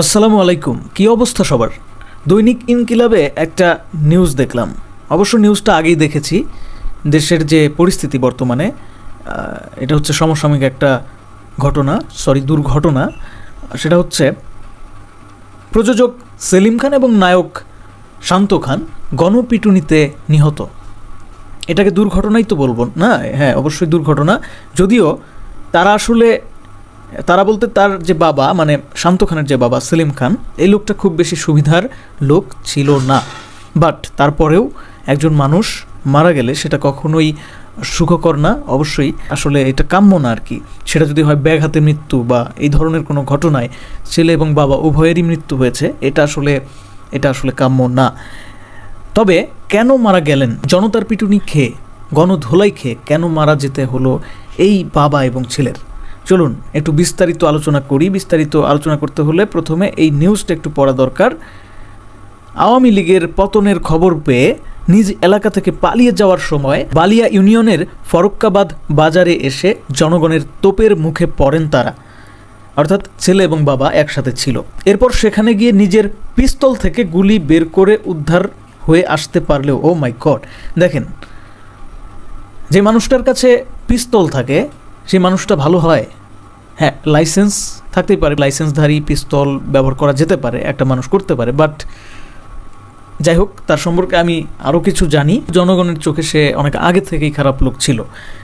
আসসালামু আলাইকুম। কি অবস্থা সবার? দৈনিক ইনকিলাবে একটা নিউজ দেখলাম। অবশ্য নিউজটা আগেই দেখেছি। দেশের যে পরিস্থিতি বর্তমানে এটা হচ্ছে সমসাময়িক একটা ঘটনা, সরি, দুর্ঘটনা। সেটা হচ্ছে প্রযোজক সেলিম খান এবং নায়ক শান্ত খান গণপিটুনিতে নিহত। এটাকে দুর্ঘটনাই তো বলব না হ্যাঁ অবশ্যই দুর্ঘটনা। যদিও তারা আসলে তারা বলতে তার যে বাবা মানে শান্ত খানের যে বাবা, সেলিম খান, এই লোকটা খুব বেশি সুবিধার লোক ছিল না। বাট তারপরেও একজন মানুষ মারা গেলে সেটা কখনোই সুখকর না, অবশ্যই। আসলে এটা কাম্য না আর কি। সেটা যদি হয় ব্যাঘাতে মৃত্যু বা এই ধরনের কোনো ঘটনায় ছেলে এবং বাবা উভয়েরই মৃত্যু হয়েছে, এটা আসলে এটা আসলে কাম্য না। তবে কেন মারা গেলেন? জনতার পিটুনি খেয়ে, গণধোলাই খেয়ে কেন মারা যেতে হলো এই বাবা এবং ছেলের? চলুন একটু বিস্তারিত আলোচনা করি। বিস্তারিত আলোচনা করতে হলে প্রথমে এই নিউজটা একটু পড়া দরকার। আওয়ামী লীগের পতনের খবর পেয়ে নিজ এলাকা থেকে পালিয়ে যাওয়ার সময় বালিয়া ইউনিয়নের ফরক্কাবাদ বাজারে এসে জনগণের তোপের মুখে পড়েন তারা। অর্থাৎ ছেলে এবং বাবা একসাথে ছিল। এরপর সেখানে গিয়ে নিজের পিস্তল থেকে গুলি বের করে উদ্ধার হয়ে আসতে পারলেও ও মাই গড দেখেন, যে মানুষটার কাছে পিস্তল থাকে সেই মানুষটা ভালো হয় হ্যাঁ লাইসেন্স থাকতেই পারে লাইসেন্সধারী পিস্তল ব্যবহার করা যেতে পারে, একটা মানুষ করতে পারে বাট যাই হোক, তার সম্পর্কে আমি আরও কিছু জানি। জনগণের চোখে সে অনেক আগে থেকেই খারাপ লোক ছিল।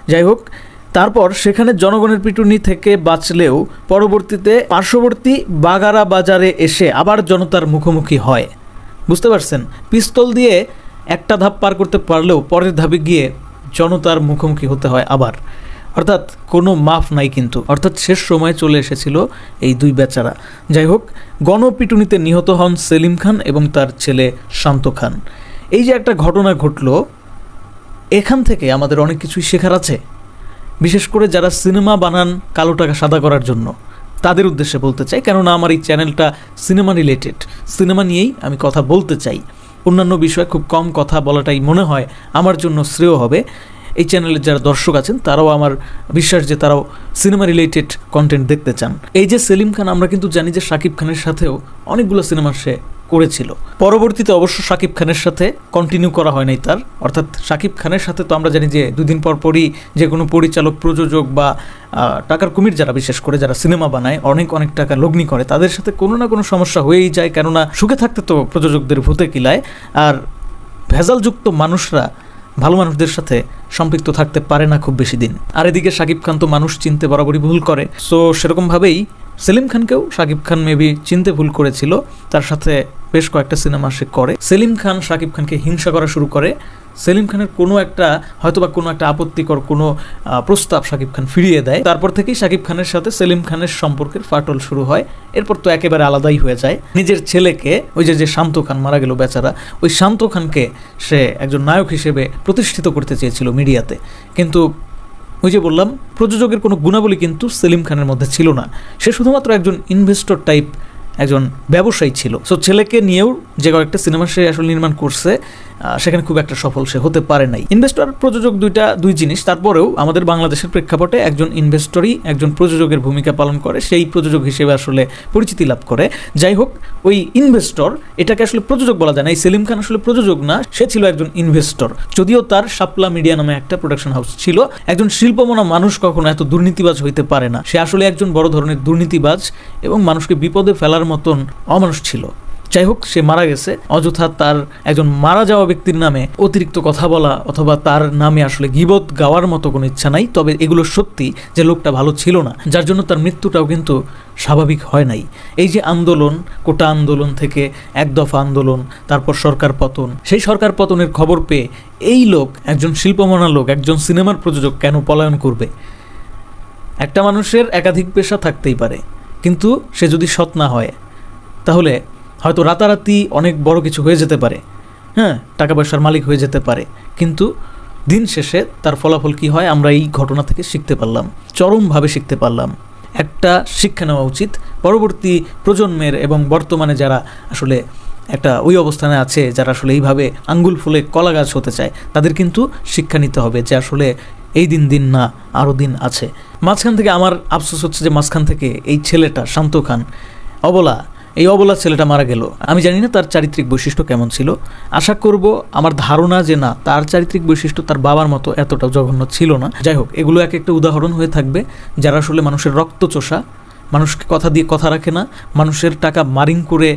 যাই হোক, তারপর সেখানে জনগণের পিটুনি থেকে বাঁচলেও পরবর্তীতে পার্শ্ববর্তী বাগারা বাজারে এসে আবার জনতার মুখোমুখি হয়। বুঝতে পারছেন? পিস্তল দিয়ে একটা ধাপ পার করতে পারলেও পরের ধাপে গিয়ে জনতার মুখোমুখি হতে হয় আবার। অর্থাৎ কোনো মাফ নাই কিন্তু। অর্থাৎ শেষ সময় চলে এসেছিল এই দুই বেচারা। যাই হোক, গণপিটুনিতে নিহত হন সেলিম খান এবং তার ছেলে শান্ত খান। এই যে একটা ঘটনা ঘটলো, এখান থেকে আমাদের অনেক কিছুই শেখার আছে। বিশেষ করে যারা সিনেমা বানান কালো টাকা সাদা করার জন্য, তাদের উদ্দেশ্যে বলতে চাই, কেননা আমার এই চ্যানেলটা সিনেমা রিলেটেড। সিনেমা নিয়েই আমি কথা বলতে চাই। অন্যান্য বিষয়ে খুব কম কথা বলাটাই মনে হয় আমার জন্য শ্রেয় হবে। এই চ্যানেলের যারা দর্শক আছেন, তারাও আমার বিশ্বাস যে তারাও সিনেমা রিলেটেড কন্টেন্ট দেখতে চান। এই যে সেলিম খান, আমরা কিন্তু জানি যে শাকিব খানের সাথেও অনেকগুলো সিনেমা সে করেছিল। পরবর্তীতে অবশ্য শাকিব খানের সাথে কন্টিনিউ করা হয় নাই তার। অর্থাৎ শাকিব খানের সাথে তো আমরা জানি যে দুদিন পর পরই যে কোনো পরিচালক, প্রযোজক বা টাকার কুমির যারা বিশেষ করে যারা সিনেমা বানায়, অনেক অনেক টাকা লগ্নি করে, তাদের সাথে কোনো না কোনো সমস্যা হয়েই যায়। কেননা সুখে থাকতে তো প্রযোজকদের ভূতে কিলায়। আর ভেজালযুক্ত মানুষরা ভালো মানুষদের সাথে সম্পৃক্ত থাকতে পারে না খুব বেশি দিন। আর এদিকে শাকিব খান তো মানুষ চিনতে বরাবরই ভুল করে। সো সেরকমভাবেই সেলিম খানকেও শাকিব খান মেবি চিনতে ভুল করেছিল। তার সাথে বেশ কয়েকটা সিনেমা সে করে। সেলিম খান, শাকিব খানকে হিংসা করা শুরু করে। সেলিম খানের কোনো একটা, হয়তোবা কোনো একটা আপত্তিকর কোনো প্রস্তাব শাকিব খান ফিরিয়ে দেয়। তারপর থেকেই শাকিব খানের সাথে সেলিম খানের সম্পর্কের ফাটল শুরু হয়। এরপর তো একেবারে আলাদাই হয়ে যায়। নিজের ছেলেকে, ওই যে যে শান্ত খান মারা গেল বেচারা, ওই শান্ত খানকে সে একজন নায়ক হিসেবে প্রতিষ্ঠিত করতে চেয়েছিল মিডিয়াতে। কিন্তু ওই যে বললাম, প্রযোজকের কোনো গুণাবলী কিন্তু সেলিম খানের মধ্যে ছিল না। সে শুধুমাত্র একজন ইনভেস্টর টাইপ একজন ব্যবসায়ী ছিল। সো ছেলেকে নিয়েও যে কয়েকটা সিনেমা সে আসলে নির্মাণ করছে সেখানে খুব একটা সফল সে হতে পারে নাই। ইনভেস্টর প্রযোজক দুইটা, দুই জিনিস। তারপরেও আমাদের বাংলাদেশের প্রেক্ষাপটে একজন ইনভেস্টরই একজন প্রযোজকের ভূমিকা পালন করে, সেই প্রযোজক হিসেবে আসলে পরিচিতি লাভ করে। যাই হোক, ওই ইনভেস্টর এটাকে আসলে প্রযোজক বলা যায় না। এই সেলিম খান আসলে প্রযোজক না, সে ছিল একজন ইনভেস্টর যদিও তার সাপলা মিডিয়া নামে একটা প্রোডাকশন হাউস ছিল, একজন শিল্পমনা মানুষ কখনো এত দুর্নীতিবাজ হইতে পারে না। সে আসলে একজন বড় ধরনের দুর্নীতিবাজ এবং মানুষকে বিপদে ফেলার মতন অমানুষ ছিল। যাই হোক, সে মারা গেছে। অযথা তার একজন মারা যাওয়া ব্যক্তির নামে অতিরিক্ত কথা বলা অথবা তার নামে আসলে গিবত গাওয়ার মতো কোনো ইচ্ছা নাই, তবে এগুলো সত্যি যে লোকটা ভালো ছিল না, যার জন্য তার মৃত্যুটাও কিন্তু স্বাভাবিক হয় নাই। এই যে আন্দোলন, কোটা আন্দোলন থেকে এক দফা আন্দোলন, তারপর সরকার পতন, সেই সরকার পতনের খবর পেয়ে এই লোক, একজন শিল্পমনা লোক, একজন সিনেমার প্রযোজক কেন পলায়ন করবে? একটা মানুষের একাধিক পেশা থাকতেই পারে। কিন্তু সে যদি সৎ না হয়, তাহলে হয়তো রাতারাতি অনেক বড় কিছু হয়ে যেতে পারে। হ্যাঁ টাকা পয়সার মালিক হয়ে যেতে পারে। কিন্তু দিন শেষে তার ফলাফল কি হয় আমরা এই ঘটনা থেকে শিখতে পারলাম, চরমভাবে শিখতে পারলাম। একটা শিক্ষা নেওয়া উচিত। পরবর্তী প্রজন্মের এবং বর্তমানে যারা আসলে একটা ওই অবস্থানে আছে যারা আসলে এইভাবে আঙ্গুল ফুলে কলা গাছ হতে চায়, তাদের কিন্তু শিক্ষা নিতে হবে যে আসলে এই দিন দিন না আরও দিন আছে। মাঝখান থেকে আমার আফসোস হচ্ছে যে মাঝখান থেকে এই ছেলেটা, শান্ত খান, অবলা, এই অবলা ছেলেটা মারা গেল। আমি জানি না তার চারিত্রিক বৈশিষ্ট্য কেমন ছিল। আশা করব আমার ধারণা যে না, তার চারিত্রিক বৈশিষ্ট্য তার বাবার মতো এতটা জঘন্য ছিল না। যাই হোক, এগুলো এক একটা উদাহরণ হয়ে থাকবে। যারা আসলে মানুষের রক্ত চোষা মানুষকে কথা দিয়ে কথা রাখে না, মানুষের টাকা মারিং করে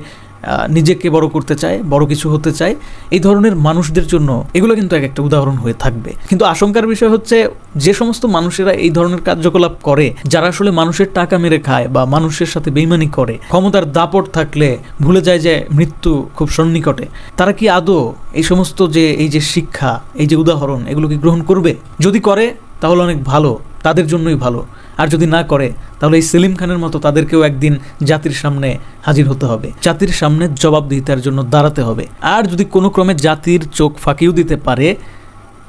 নিজেকে বড় করতে চায়, বড় কিছু হতে চায়, এই ধরনের মানুষদের জন্য এগুলো কিন্তু এক একটা উদাহরণ হয়ে থাকবে। কিন্তু আশঙ্কার বিষয় হচ্ছে যে সমস্ত মানুষেরা এই ধরনের কার্যকলাপ করে, যারা আসলে মানুষের টাকা মেরে খায় বা মানুষের সাথে বেইমানি করে, ক্ষমতার দাপট থাকলে ভুলে যায় যে মৃত্যু খুব সন্নিকটে, তারা কি আদৌ এই সমস্ত যে, এই যে শিক্ষা, এই যে উদাহরণ, এগুলো কি গ্রহণ করবে? যদি করে, তাহলে অনেক ভালো, তাদের জন্যই ভালো। আর যদি না করে, তাহলে এই সেলিম খানের মতো তাদেরকেও একদিন জাতির সামনে হাজির হতে হবে। জাতির সামনে জবাবদিহিতার জন্য দাঁড়াতে হবে। আর যদি কোনো ক্রমে জাতির চোখ ফাঁকিও দিতে পারে,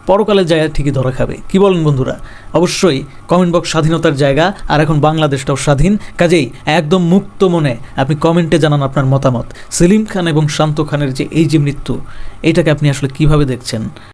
পরকালে জায়গা ঠিকই ধরা খাবে। কি বলেন বন্ধুরা? অবশ্যই কমেন্ট বক্স স্বাধীনতার জায়গা, আর এখন বাংলাদেশটাও স্বাধীন। কাজেই একদম মুক্ত মনে আপনি কমেন্টে জানান আপনার মতামত। সেলিম খান এবং শান্ত খানের যে এই যে মৃত্যু, এটাকে আপনি আসলে কীভাবে দেখছেন?